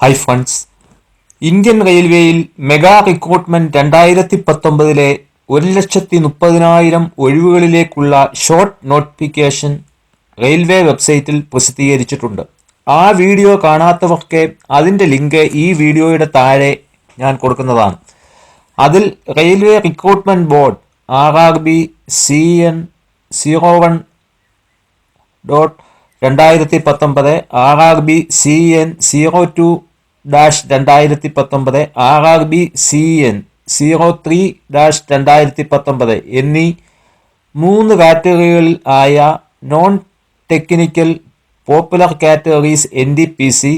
Hi friends. Indian റെയിൽവേയിൽ mega recruitment രണ്ടായിരത്തി പത്തൊമ്പതിലെ ഒരു ലക്ഷത്തി മുപ്പതിനായിരം ഒഴിവുകളിലേക്കുള്ള ഷോർട്ട് നോട്ടിഫിക്കേഷൻ റെയിൽവേ വെബ്സൈറ്റിൽ പ്രസിദ്ധീകരിച്ചിട്ടുണ്ട്. ആ വീഡിയോ കാണാത്തവർക്ക് അതിന്റെ ലിങ്ക് ഈ വീഡിയോയുടെ താഴെ ഞാൻ കൊടുക്കുന്നതാണ്. അതിൽ railway recruitment board R R B C N zero one dot രണ്ടായിരത്തി പത്തൊമ്പത് R R B C N zero two dash രണ്ടായിരത്തി പത്തൊമ്പത് R R B C N zero three dash രണ്ടായിരത്തി പത്തൊമ്പത് എന്നീ മൂന്ന് കാറ്റഗറികളിൽ ആയ non technical popular categories N D P C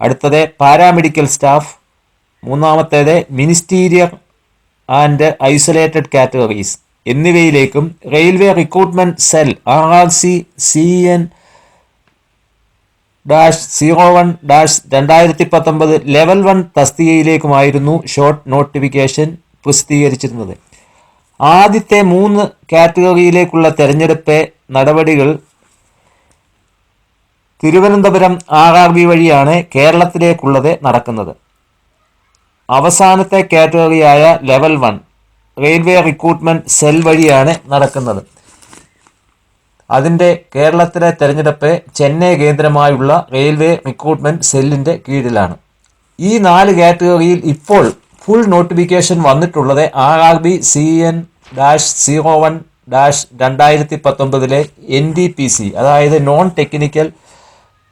അടുത്തത് പാരാമെഡിക്കൽ സ്റ്റാഫ് മൂന്നാമത്തേത് ministerial and isolated categories. എന്നിവയിലേക്കും railway recruitment cell R R C C N dash zero one dash രണ്ടായിരത്തി പത്തൊമ്പത് ലെവൽ വൺ തസ്തികയിലേക്കുമായിരുന്നു ഷോർട്ട് നോട്ടിഫിക്കേഷൻ പ്രസിദ്ധീകരിച്ചിരുന്നത്. ആദ്യത്തെ മൂന്ന് കാറ്റഗറിയിലേക്കുള്ള തെരഞ്ഞെടുപ്പ് നടപടികൾ തിരുവനന്തപുരം ആർ ആർ ബി വഴിയാണ് കേരളത്തിലേക്കുള്ളത് നടക്കുന്നത്. അവസാനത്തെ കാറ്റഗറിയായ level one railway recruitment cell വഴിയാണ് നടക്കുന്നത്. അതിന്റെ കേരളത്തിലെ തെരഞ്ഞെടുപ്പ് ചെന്നൈ കേന്ദ്രമായുള്ള റെയിൽവേ റിക്രൂട്ട്മെന്റ് സെല്ലിന്റെ കീഴിലാണ്. ഈ നാല് കാറ്റഗറിയിൽ ഇപ്പോൾ ഫുൾ നോട്ടിഫിക്കേഷൻ വന്നിട്ടുള്ളത് R R B C N dash zero one dash രണ്ടായിരത്തി പത്തൊമ്പതിലെ എൻ ഡി പി സി അതായത് നോൺ ടെക്നിക്കൽ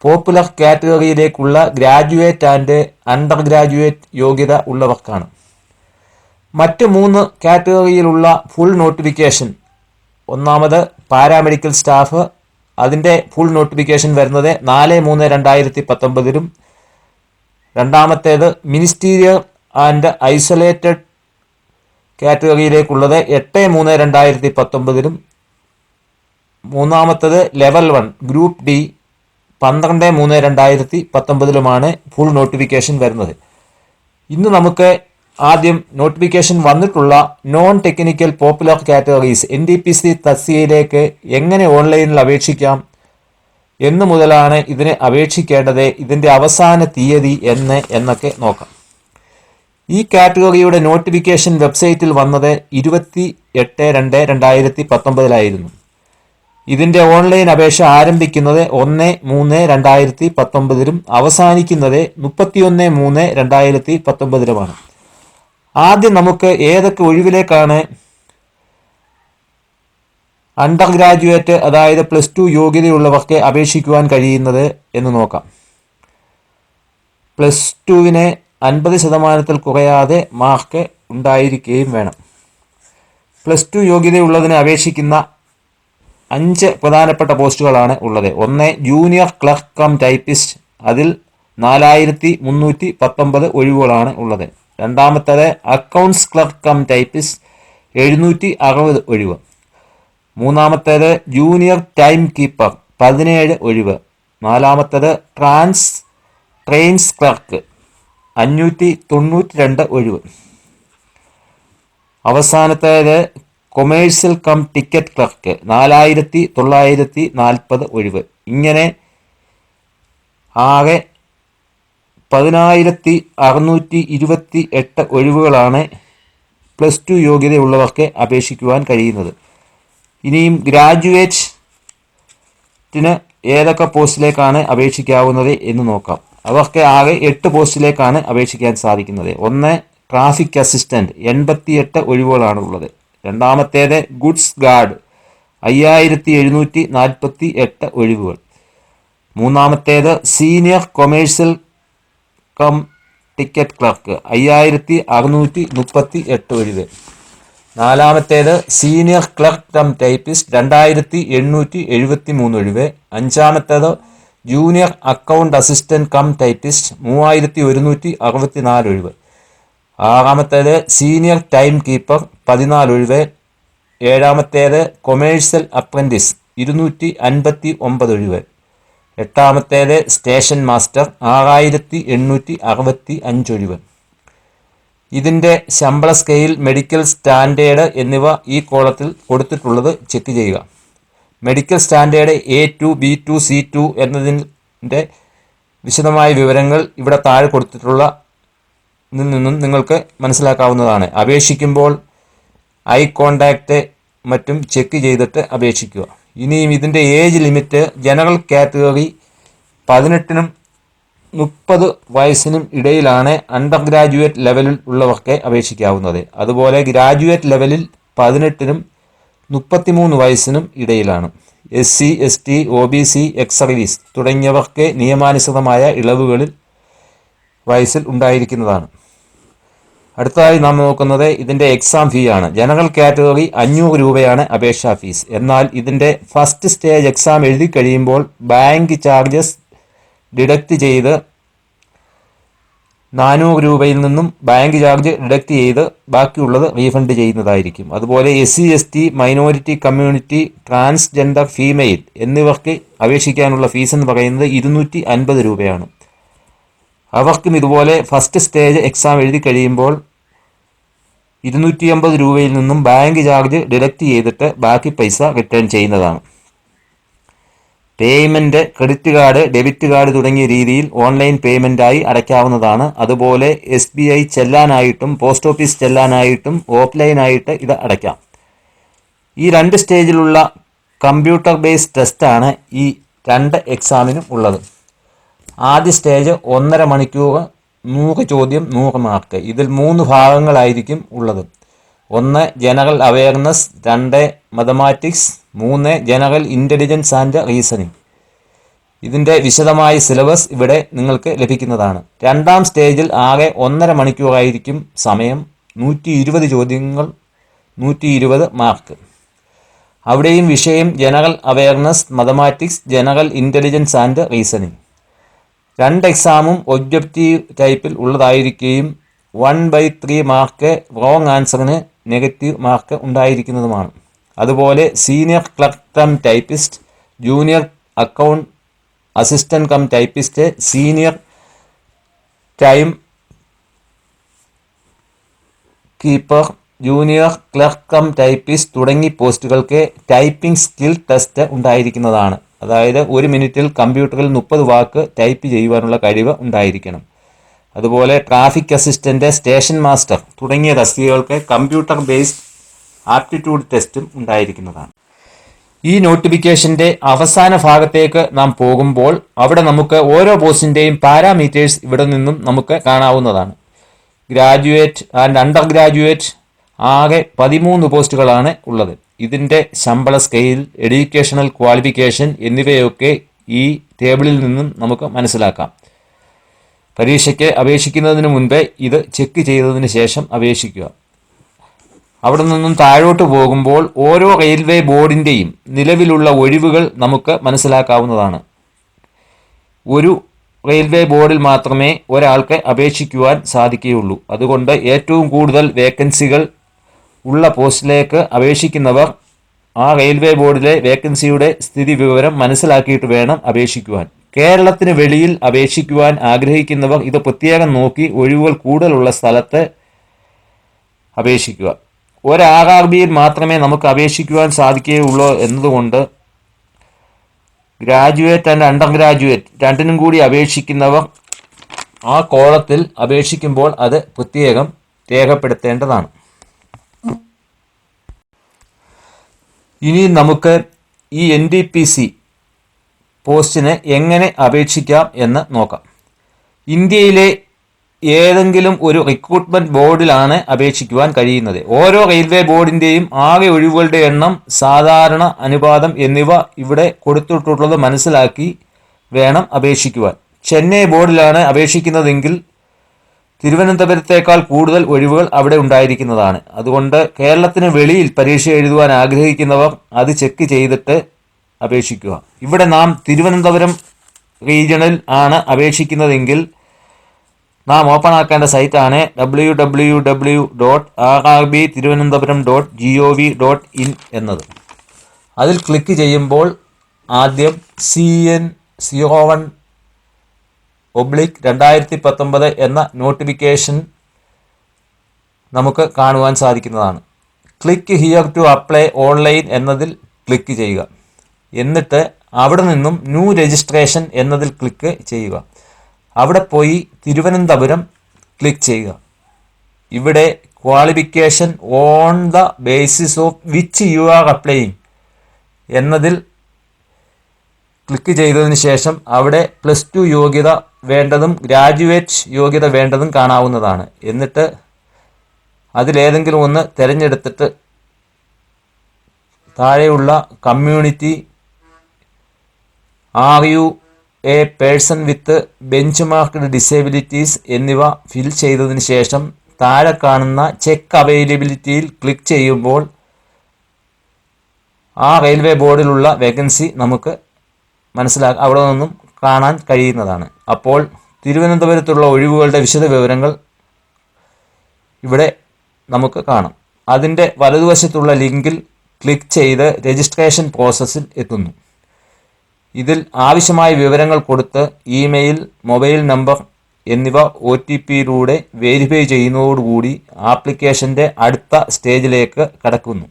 പോപ്പുലർ കാറ്റഗറിയിലേക്കുള്ള ഗ്രാജുവേറ്റ് ആൻഡ് അണ്ടർ ഗ്രാജുവേറ്റ് യോഗ്യത ഉള്ളവർക്കാണ്. മറ്റ് മൂന്ന് കാറ്റഗറിയിലുള്ള ഫുൾ നോട്ടിഫിക്കേഷൻ ഒന്നാമത് പാരാമെഡിക്കൽ സ്റ്റാഫ് അതിന്റെ ഫുൾ നോട്ടിഫിക്കേഷൻ വരുന്നത് നാല് മൂന്ന് രണ്ടായിരത്തി പത്തൊമ്പതിലും. രണ്ടാമത്തേത് മിനിസ്റ്റീരിയൽ ആൻഡ് ഐസൊലേറ്റഡ് കാറ്റഗറിയിലേക്കുള്ളത് എട്ട് മൂന്ന് രണ്ടായിരത്തി പത്തൊമ്പതിലും. മൂന്നാമത്തത് ലെവൽ വൺ ഗ്രൂപ്പ് ഡി പന്ത്രണ്ട് മൂന്ന് രണ്ടായിരത്തി പത്തൊമ്പതിലുമാണ് ഫുൾ നോട്ടിഫിക്കേഷൻ വരുന്നത്. ഇന്ന് നമുക്ക് ആദ്യം നോട്ടിഫിക്കേഷൻ വന്നിട്ടുള്ള non technical popular categories N D P C തസ്തികയിലേക്ക് എങ്ങനെ ഓൺലൈനിൽ അപേക്ഷിക്കാം എന്നു മുതലാണ് ഇതിന് അപേക്ഷിക്കേണ്ടത് ഇതിന്റെ അവസാന തീയതി എന്ന് എന്നൊക്കെ നോക്കാം. ഈ കാറ്റഗറിയുടെ നോട്ടിഫിക്കേഷൻ വെബ്സൈറ്റിൽ വന്നത് ഇരുപത്തി എട്ട് രണ്ട് രണ്ടായിരത്തി പത്തൊമ്പതിലായിരുന്നു ഇതിന്റെ ഓൺലൈൻ അപേക്ഷ ആരംഭിക്കുന്നത് ഒന്ന് മൂന്ന് രണ്ടായിരത്തി പത്തൊമ്പതിലും അവസാനിക്കുന്നത് മുപ്പത്തിയൊന്ന് മൂന്ന് രണ്ടായിരത്തി പത്തൊമ്പതിലുമാണ് ആദ്യം നമുക്ക് ഏതൊക്കെ ഒഴിവിലേക്കാണ് അണ്ടർ ഗ്രാജുവേറ്റ് അതായത് പ്ലസ് ടു യോഗ്യതയുള്ളവർക്ക് അപേക്ഷിക്കുവാൻ കഴിയുന്നത് എന്ന് നോക്കാം. പ്ലസ് ടുവിന് അൻപത് ശതമാനത്തിൽ കുറയാതെ മാർക്ക് ഉണ്ടായിരിക്കുകയും വേണം. പ്ലസ് ടു യോഗ്യതയുള്ളതിന് അപേക്ഷിക്കുന്ന അഞ്ച് പ്രധാനപ്പെട്ട പോസ്റ്റുകളാണ് ഉള്ളത്. ഒന്ന് ജൂനിയർ ക്ലർക്ക് കം ടൈപ്പിസ്റ്റ്. അതിൽ നാലായിരത്തി മുന്നൂറ്റി പത്തൊമ്പത് ഒഴിവുകളാണ് ഉള്ളത്. രണ്ടാമത്തേത് അക്കൗണ്ട്സ് ക്ലർക്ക് കം ടൈപ്പിസ്റ്റ് എഴുന്നൂറ്റി അറുപത് ഒഴിവ്. മൂന്നാമത്തേത് ജൂനിയർ ടൈം കീപ്പർ പതിനേഴ് ഒഴിവ്. നാലാമത്തേത് ട്രാൻസ് ട്രെയിൻസ് ക്ലർക്ക് അഞ്ഞൂറ്റി തൊണ്ണൂറ്റി രണ്ട് ഒഴിവ്. അവസാനത്തേത് കൊമേഴ്സ്യൽ കം ടിക്കറ്റ് ക്ലർക്ക് നാലായിരത്തി തൊള്ളായിരത്തി നാൽപ്പത് ഒഴിവ്. ഇങ്ങനെ ആകെ പതിനായിരത്തി അറുന്നൂറ്റി ഇരുപത്തി എട്ട് ഒഴിവുകളാണ് പ്ലസ് ടു യോഗ്യതയുള്ളവർക്ക് അപേക്ഷിക്കുവാൻ കഴിയുന്നത്. ഇനിയും ഗ്രാജുവേറ്റിന് ഏതൊക്കെ പോസ്റ്റിലേക്കാണ് അപേക്ഷിക്കാവുന്നത് എന്ന് നോക്കാം. അവർക്ക് ആകെ എട്ട് പോസ്റ്റിലേക്കാണ് അപേക്ഷിക്കാൻ സാധിക്കുന്നത്. ഒന്ന് ട്രാഫിക് അസിസ്റ്റന്റ് എൺപത്തിയെട്ട് ഒഴിവുകളാണ് ഉള്ളത് രണ്ടാമത്തേത് ഗുഡ്സ് ഗാർഡ്. അയ്യായിരത്തി എഴുന്നൂറ്റി നാൽപ്പത്തി എട്ട് ഒഴിവുകൾ. മൂന്നാമത്തേത് senior commercial cum ticket clerk അയ്യായിരത്തി അറുന്നൂറ്റി മുപ്പത്തി എട്ട് ഒഴിവ് നാലാമത്തേത് സീനിയർ ക്ലർക്ക് കം ടൈപ്പിസ്റ്റ് രണ്ടായിരത്തി എണ്ണൂറ്റി എഴുപത്തി മൂന്ന് ഒഴിവ് അഞ്ചാമത്തേത് junior account assistant cum typist മൂവായിരത്തി ഒരുന്നൂറ്റി അറുപത്തി നാല് ഒഴിവ് ആറാമത്തേത് സീനിയർ ടൈം കീപ്പർ പതിനാല് ഒഴിവ് ഏഴാമത്തേത് കൊമേഴ്സ്യൽ അപ്രന്റീസ് ഇരുന്നൂറ്റി അൻപത്തി ഒമ്പത് ഒഴിവ് എട്ടാമത്തേത് സ്റ്റേഷൻ മാസ്റ്റർ ആറായിരത്തി എണ്ണൂറ്റി അറുപത്തി അഞ്ചൊഴിവ് ഇതിന്റെ ശമ്പള സ്കെയിൽ മെഡിക്കൽ സ്റ്റാൻഡേർഡ് എന്നിവ ഈ കോളത്തിൽ കൊടുത്തിട്ടുള്ളത് ചെക്ക് ചെയ്യുക. Medical standard A two B two C two എന്നതിന്റെ വിശദമായ വിവരങ്ങൾ ഇവിടെ താഴെ കൊടുത്തിട്ടുള്ള നിന്നും നിങ്ങൾക്ക് മനസ്സിലാക്കാവുന്നതാണ്. അപേക്ഷിക്കുമ്പോൾ ഐ കോണ്ടാക്റ്റ് മറ്റും ചെക്ക് ചെയ്തിട്ട് അപേക്ഷിക്കുക. ഇനിയും ഇതിന്റെ ഏജ് ലിമിറ്റ് ജനറൽ കാറ്റഗറി പതിനെട്ടിനും മുപ്പത് വയസ്സിനും ഇടയിലാണ് അണ്ടർ ഗ്രാജുവേറ്റ് ലെവലിൽ ഉള്ളവർക്ക് അപേക്ഷിക്കാവുന്നത്. അതുപോലെ ഗ്രാജുവേറ്റ് ലെവലിൽ പതിനെട്ടിനും മുപ്പത്തിമൂന്ന് വയസ്സിനും ഇടയിലാണ്. S C S T O B C ex service തുടങ്ങിയവർക്ക് നിയമാനുസൃതമായ ഇളവുകളിൽ വയസ്സിൽ ഉണ്ടായിരിക്കുന്നതാണ്. അടുത്തതായി നാം നോക്കുന്നത് ഇതിന്റെ എക്സാം ഫീ ആണ്. ജനറൽ കാറ്റഗറി അഞ്ഞൂറ് രൂപയാണ് അപേക്ഷാ ഫീസ് എന്നാൽ ഇതിന്റെ ഫസ്റ്റ് സ്റ്റേജ് എക്സാം എഴുതി കഴിയുമ്പോൾ ബാങ്ക് ചാർജസ് ഡിഡക്റ്റ് ചെയ്ത് നാനൂറ് രൂപയിൽ നിന്നും ബാങ്ക് ചാർജ് ഡിഡക്റ്റ് ചെയ്ത് ബാക്കിയുള്ളത് റീഫണ്ട് ചെയ്യുന്നതായിരിക്കും. അതുപോലെ S C S T minority community transgender female എന്നിവർക്ക് അപേക്ഷിക്കാനുള്ള ഫീസ് എന്ന് പറയുന്നത് ഇരുന്നൂറ്റി അൻപത് രൂപയാണ്. അവർക്കും ഇതുപോലെ ഫസ്റ്റ് സ്റ്റേജ് എക്സാം എഴുതി കഴിയുമ്പോൾ ഇരുന്നൂറ്റി അമ്പത് രൂപയിൽ നിന്നും ബാങ്ക് ചാർജ് ഡിഡക്റ്റ് ചെയ്തിട്ട് ബാക്കി പൈസ റിട്ടേൺ ചെയ്യുന്നതാണ്. Payment credit card debit card തുടങ്ങിയ രീതിയിൽ ഓൺലൈൻ പേയ്മെന്റായി അടയ്ക്കാവുന്നതാണ്. അതുപോലെ എസ് ബി ഐ ചെല്ലാനായിട്ടും പോസ്റ്റ് ഓഫീസ് ചെല്ലാനായിട്ടും ഓഫ്ലൈനായിട്ട് ഇത് അടയ്ക്കാം. ഈ രണ്ട് സ്റ്റേജിലുള്ള കമ്പ്യൂട്ടർ ബേസ്ഡ് ടെസ്റ്റാണ് ഈ രണ്ട് എക്സാമിനും ഉള്ളത്. ആദ്യ സ്റ്റേജ് ഒന്നര മണിക്കൂർ നൂറ് ചോദ്യം നൂറ് മാർക്ക്. ഇതിൽ മൂന്ന് ഭാഗങ്ങളായിരിക്കും ഉള്ളത്. ഒന്ന് ജനറൽ അവയർനെസ്. രണ്ട് മതമാറ്റിക്സ് മൂന്ന് ജനറൽ ഇന്റലിജൻസ് ആൻഡ് റീസണിങ്. ഇതിന്റെ വിശദമായ സിലബസ് ഇവിടെ നിങ്ങൾക്ക് ലഭിക്കുന്നതാണ്. രണ്ടാം സ്റ്റേജിൽ ആകെ ഒന്നര മണിക്കൂറായിരിക്കും സമയം. നൂറ്റി ഇരുപത് ചോദ്യങ്ങൾ നൂറ്റി ഇരുപത് മാർക്ക്. അവിടെയും വിഷയം general awareness mathematics general intelligence and reasoning. രണ്ട് എക്സാമും ഒബ്ജക്റ്റീവ് ടൈപ്പിൽ ഉള്ളതായിരിക്കുകയും one by three mark wrong ആൻസറിന് negative mark ഉണ്ടായിരിക്കുന്നതുമാണ്. അതുപോലെ senior clerk cum typist junior account assistant cum typist senior time keeper junior clerk cum typist തുടങ്ങി പോസ്റ്റുകൾക്ക് typing skill test ഉണ്ടായിരിക്കുന്നതാണ്. അതായത് ഒരു മിനിറ്റിൽ കമ്പ്യൂട്ടറിൽ മുപ്പത് വാക്ക് ടൈപ്പ് ചെയ്യുവാനുള്ള കഴിവ് ഉണ്ടായിരിക്കണം. അതുപോലെ ട്രാഫിക് അസിസ്റ്റന്റ് സ്റ്റേഷൻ മാസ്റ്റർ തുടങ്ങിയ തസ്തികകൾക്ക് കമ്പ്യൂട്ടർ ബേസ്ഡ് ആപ്റ്റിറ്റ്യൂഡ് ടെസ്റ്റും ഉണ്ടായിരിക്കുന്നതാണ്. ഈ നോട്ടിഫിക്കേഷന്റെ അവസാന ഭാഗത്തേക്ക് നാം പോകുമ്പോൾ അവിടെ നമുക്ക് ഓരോ പോസ്റ്റിന്റെയും പാരാമീറ്റേഴ്സ് ഇവിടെ നിന്നും നമുക്ക് കാണാവുന്നതാണ്. ഗ്രാജുവേറ്റ് ആൻഡ് അണ്ടർ ഗ്രാജുവേറ്റ് ആകെ പതിമൂന്ന് പോസ്റ്റുകളാണ് ഉള്ളത്. ഇതിന്റെ ശമ്പള സ്കെയിൽ എഡ്യൂക്കേഷണൽ ക്വാളിഫിക്കേഷൻ എന്നിവയൊക്കെ ഈ ടേബിളിൽ നിന്നും നമുക്ക് മനസ്സിലാക്കാം. പരീക്ഷയ്ക്ക് അപേക്ഷിക്കുന്നതിന് മുൻപേ ഇത് ചെക്ക് ചെയ്തതിന് ശേഷം അപേക്ഷിക്കുക. അവിടെ നിന്നും താഴോട്ട് പോകുമ്പോൾ ഓരോ റെയിൽവേ ബോർഡിന്റെയും നിലവിലുള്ള ഒഴിവുകൾ നമുക്ക് മനസ്സിലാക്കാവുന്നതാണ്. ഒരു റെയിൽവേ ബോർഡിൽ മാത്രമേ ഒരാൾക്ക് അപേക്ഷിക്കുവാൻ സാധിക്കുകയുള്ളൂ. അതുകൊണ്ട് ഏറ്റവും കൂടുതൽ വേക്കൻസികൾ ഉള്ള പോസ്റ്റിലേക്ക് അപേക്ഷിക്കുന്നവർ ആ റെയിൽവേ ബോർഡിലെ വേക്കൻസിയുടെ സ്ഥിതി വിവരം മനസ്സിലാക്കിയിട്ട് വേണം അപേക്ഷിക്കുവാൻ. കേരളത്തിന് വെളിയിൽ അപേക്ഷിക്കുവാൻ ആഗ്രഹിക്കുന്നവർ ഇത് പ്രത്യേകം നോക്കി ഒഴിവുകൾ കൂടുതലുള്ള സ്ഥലത്ത് അപേക്ഷിക്കുക. ഒരു മാത്രമേ നമുക്ക് അപേക്ഷിക്കുവാൻ സാധിക്കുകയുള്ളൂ എന്നതുകൊണ്ട് ഗ്രാജുവേറ്റ് ആൻഡ് അണ്ടർ ഗ്രാജുവേറ്റ് രണ്ടിനും കൂടി അപേക്ഷിക്കുന്നവർ ആ കോളത്തിൽ അപേക്ഷിക്കുമ്പോൾ അത് പ്രത്യേകം രേഖപ്പെടുത്തേണ്ടതാണ്. ഇനി നമുക്ക് ഈ എൻ ഡി പി സി പോസ്റ്റിന് എങ്ങനെ അപേക്ഷിക്കാം എന്ന് നോക്കാം. ഇന്ത്യയിലെ ഏതെങ്കിലും ഒരു റിക്രൂട്ട്മെന്റ് ബോർഡിലാണ് അപേക്ഷിക്കുവാൻ കഴിയുന്നത്. ഓരോ റെയിൽവേ ബോർഡിന്റെയും ആകെ ഒഴിവുകളുടെ എണ്ണം സാധാരണ അനുപാതം എന്നിവ ഇവിടെ കൊടുത്തിട്ടുള്ളത് മനസ്സിലാക്കി വേണം അപേക്ഷിക്കുവാൻ. ചെന്നൈ ബോർഡിലാണ് അപേക്ഷിക്കുന്നതെങ്കിൽ തിരുവനന്തപുരത്തേക്കാൾ കൂടുതൽ ഒഴിവുകൾ അവിടെ ഉണ്ടായിരിക്കുന്നതാണ്. അതുകൊണ്ട് കേരളത്തിന് വെളിയിൽ പരീക്ഷ എഴുതുവാൻ ആഗ്രഹിക്കുന്നവർ അത് ചെക്ക് ചെയ്തിട്ട് അപേക്ഷിക്കുക. ഇവിടെ നാം തിരുവനന്തപുരം റീജിയണിൽ ആണ് അപേക്ഷിക്കുന്നതെങ്കിൽ നാം ഓപ്പൺ ആക്കേണ്ട സൈറ്റാണ് W W W dot R R B Thiruvananthapuram dot G O V dot in എന്നത്. അതിൽ ക്ലിക്ക് ചെയ്യുമ്പോൾ ആദ്യം C N zero one oblique രണ്ടായിരത്തി പത്തൊമ്പത് എന്ന നോട്ടിഫിക്കേഷൻ നമുക്ക് കാണുവാൻ സാധിക്കുന്നതാണ്. Click here to apply online എന്നതിൽ ക്ലിക്ക് ചെയ്യുക. എന്നിട്ട് അവിടെ നിന്നും ന്യൂ രജിസ്ട്രേഷൻ എന്നതിൽ ക്ലിക്ക് ചെയ്യുക. അവിടെ പോയി തിരുവനന്തപുരം ക്ലിക്ക് ചെയ്യുക. ഇവിടെ qualification on the basis of which you are applying എന്നതിൽ ക്ലിക്ക് ചെയ്തതിന് ശേഷം അവിടെ പ്ലസ് ടു യോഗ്യത വേണ്ടതും ഗ്രാജുവേറ്റ് യോഗ്യത വേണ്ടതും കാണാവുന്നതാണ്. എന്നിട്ട് അതിലേതെങ്കിലും ഒന്ന് തിരഞ്ഞെടുത്തിട്ട് താഴെയുള്ള community are you a person with bench marked disabilities എന്നിവ ഫിൽ ചെയ്തതിന് ശേഷം താഴെ കാണുന്ന ചെക്ക് അവൈലബിലിറ്റിയിൽ ക്ലിക്ക് ചെയ്യുമ്പോൾ ആ റെയിൽവേ ബോർഡിലുള്ള വേക്കൻസി നമുക്ക് മനസ്സിലാ അവിടെ നിന്നും കാണാൻ കഴിയുന്നതാണ്. അപ്പോൾ തിരുവനന്തപുരത്തുള്ള ഒഴിവുകളുടെ വിശദ വിവരങ്ങൾ ഇവിടെ നമുക്ക് കാണാം. അതിന്റെ വലതുവശത്തുള്ള ലിങ്കിൽ ക്ലിക്ക് ചെയ്ത് രജിസ്ട്രേഷൻ പ്രോസസ്സിൽ എത്തുന്നു. ഇതിൽ ആവശ്യമായ വിവരങ്ങൾ കൊടുത്ത് email mobile number O T T പിയിലൂടെ വെരിഫൈ ചെയ്യുന്നതോടുകൂടി ആപ്ലിക്കേഷന്റെ അടുത്ത സ്റ്റേജിലേക്ക് കടക്കുന്നു.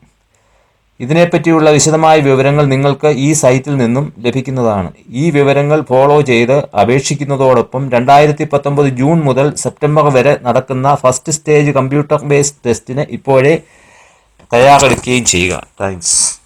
ഇതിനെപ്പറ്റിയുള്ള വിശദമായ വിവരങ്ങൾ നിങ്ങൾക്ക് ഈ സൈറ്റിൽ നിന്നും ലഭിക്കുന്നതാണ്. ഈ വിവരങ്ങൾ ഫോളോ ചെയ്ത് അപേക്ഷിക്കുന്നതോടൊപ്പം രണ്ടായിരത്തി പത്തൊമ്പത് ജൂൺ മുതൽ സെപ്റ്റംബർ വരെ നടക്കുന്ന ഫസ്റ്റ് സ്റ്റേജ് കമ്പ്യൂട്ടർ ബേസ്ഡ് ടെസ്റ്റിന് ഇപ്പോഴേ തയ്യാറെടുക്കുകയും ചെയ്യുക. താങ്ക്സ്.